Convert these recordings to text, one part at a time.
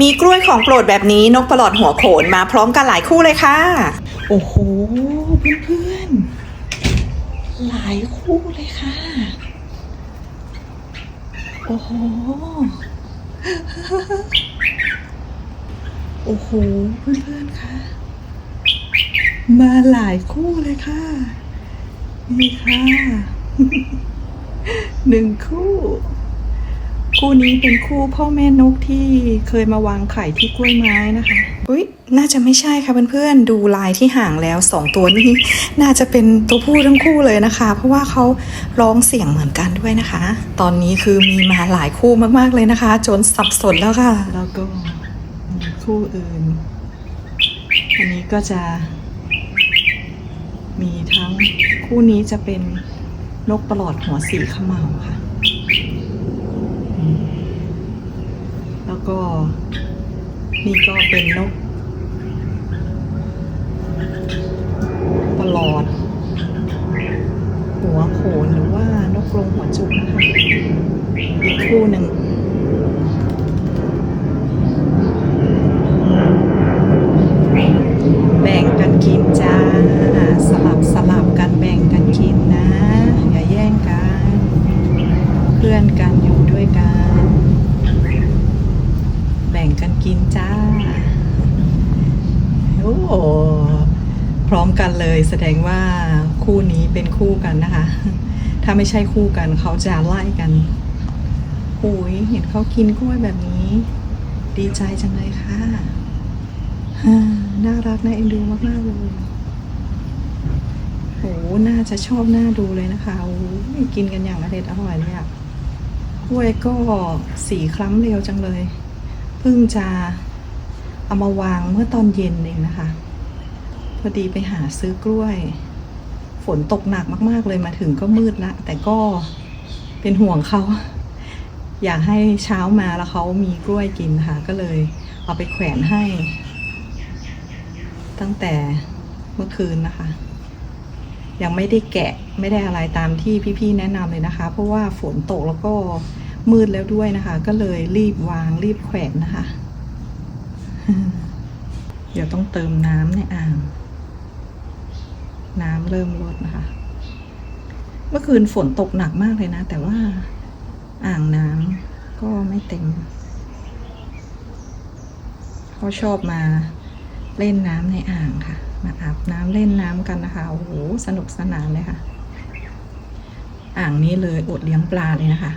มีกล้วยของโปรดแบบนี้นกประหลอดหัวโขนมาพร้อมกันหลายคู่เลยค่ะ โอ้โหเพื่อนๆ หลายคู่เลยค่ะ โอ้โห โอ้โหเพื่อนๆค่ะ มาหลายคู่เลยค่ะ นี่ค่ะหนึ่งคู่ คู่นี้เป็นคู่พ่อแม่นกที่เคยมาวางไข่ที่กล้วยไม้นะคะอุ้ยน่าจะไม่ใช่ค่ะเพื่อนๆ ดูลายที่ห่างแล้วสองตัวนี้ น่าจะเป็นตัวผู้ทั้งคู่เลยนะคะ เพราะว่าเขาร้องเสียงเหมือนกันด้วยนะคะ ตอนนี้คือมีมาหลายคู่มากๆเลยนะคะ จนสับสนแล้วค่ะ แล้วก็มีคู่อื่น อันนี้ก็จะ มีทั้งคู่นี้จะเป็นนกประหลอดหัวสีขมเหมาค่ะอืมแล้ว ก็นี่ก็เป็นนกประหลอด หัวโขนหรือว่านกกรงหัวจุกนะคะ อีกคู่หนึ่ง แบ่งกันกินจ้า สลับสลับกันแบ่งกันกินนะ อย่าแย่งกัน เพื่อนกันอยู่ด้วยกัน แบ่งกันกินจ้า โอ้โห พร้อมกันเลยแสดงว่าคู่นี้เป็นคู่กันนะคะ ถ้าไม่ใช่คู่กันเขาจะไล่กันโอ้ยเห็นเขากินกล้วยแบบนี้ ดีใจจังเลยค่ะน่ารักน่าเอ็นดูมากๆเลยโหน่าจะชอบน่าดูเลยนะคะโอ้ยกินกันอย่างอเด็ดอร่อยเลยอะกล้วยก็สีคล้ำเร็วจังเลย เพิ่งจะเอามาวางเมื่อตอนเย็นเองนะคะ อดีไปหาซื้อกล้วย ฝนตกหนักมาก ๆ เลยมาถึงก็มืดละ แต่ก็เป็นห่วงเขา อยากให้เช้ามาแล้วเขามีกล้วยกินค่ะ ก็เลยเอาไปแขวนให้ ตั้งแต่เมื่อคืนนะคะ ยังไม่ได้แกะไม่ได้อะไรตามที่พี่ๆแนะนำเลยนะคะ เพราะว่าฝนตกแล้วก็มืดแล้วด้วยนะคะ ก็เลยรีบวางรีบแขวนนะคะ เดี๋ยวต้องเติมน้ำในอ่าง น้ำเริ่มลดนะคะ เมื่อคืนฝนตกหนักมากเลยนะ แต่ว่าอ่างน้ำก็ไม่เต็มเขาชอบมาเล่นน้ำในอ่างค่ะ มาอาบน้ำเล่นน้ำกันนะคะ โอ้โห สนุกสนานเลยค่ะ อ่างนี้เลยอดเลี้ยงปลาเลยนะคะ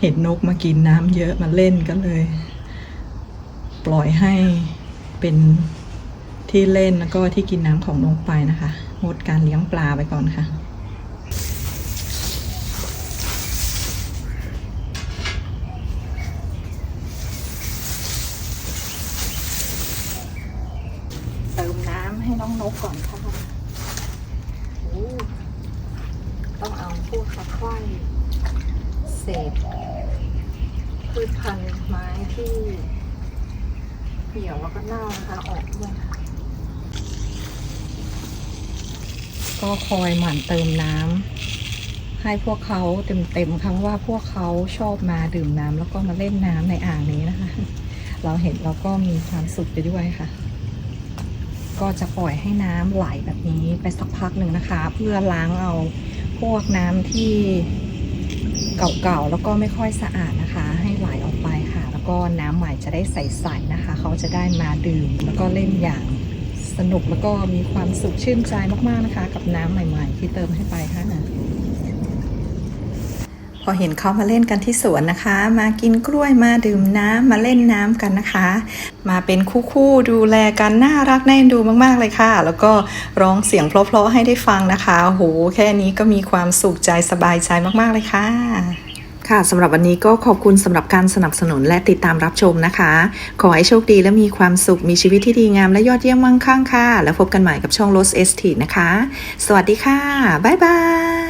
เห็นนกมากินน้ำเยอะมาเล่นก็เลย ปล่อยให้เป็น ที่เล่นแล้วก็ที่กินน้ำของนกไปนะคะ งดการเลี้ยงปลาไปก่อนค่ะ เติมน้ำให้น้องนกก่อนค่ะต้องเอาพวกตะไคร่เศษพืชพันธุ์ไม้ที่เหี่ยวแล้วก็เน่านะคะออกด้วยค่ะ ก็คอยหมั่นเติมน้ำให้พวกเขาเต็มๆค่ะเพราะว่าพวกเขาชอบมาดื่มน้ำแล้วก็มาเล่นน้ำในอ่างนี้นะคะ เราเห็นเราก็มีความสุขไปด้วยค่ะ ก็จะปล่อยให้น้ำไหลแบบนี้ไปสักพักหนึ่งนะคะ เพื่อล้างเอาพวกน้ำที่เก่าๆแล้วก็ไม่ค่อยสะอาดนะคะ ให้ไหลออกไปค่ะ แล้วก็น้ำใหม่จะได้ใสๆนะคะ เขาจะได้มาดื่มแล้วก็เล่นอย่าง สนุกแล้วก็มีความสุขชื่นใจมากๆนะคะ กับน้ำใหม่ ๆ ที่เติมให้ไปค่ะพอเห็นเขามาเล่นกันที่สวนนะคะ มากินกล้วยมาดื่มน้ำมาเล่นน้ำกันนะคะ มาเป็นคู่ๆดูแลกันน่ารักแน่นดูมากๆเลยค่ะ แล้วก็ร้องเสียงเพราะๆให้ได้ฟังนะคะโหแค่นี้ก็มีความสุขใจสบายใจมากๆเลยค่ะ ค่ะสำหรับวันนี้ก็ขอบคุณสำหรับการสนับสนุนและติดตามรับชมนะคะ ขอให้โชคดีและมีความสุขมีชีวิตที่ดีงามและยอดเยี่ยมมั่งคั่งค่ะ แล้วพบกันใหม่กับช่อง Lost Estate นะคะ สวัสดีค่ะ บ๊ายบาย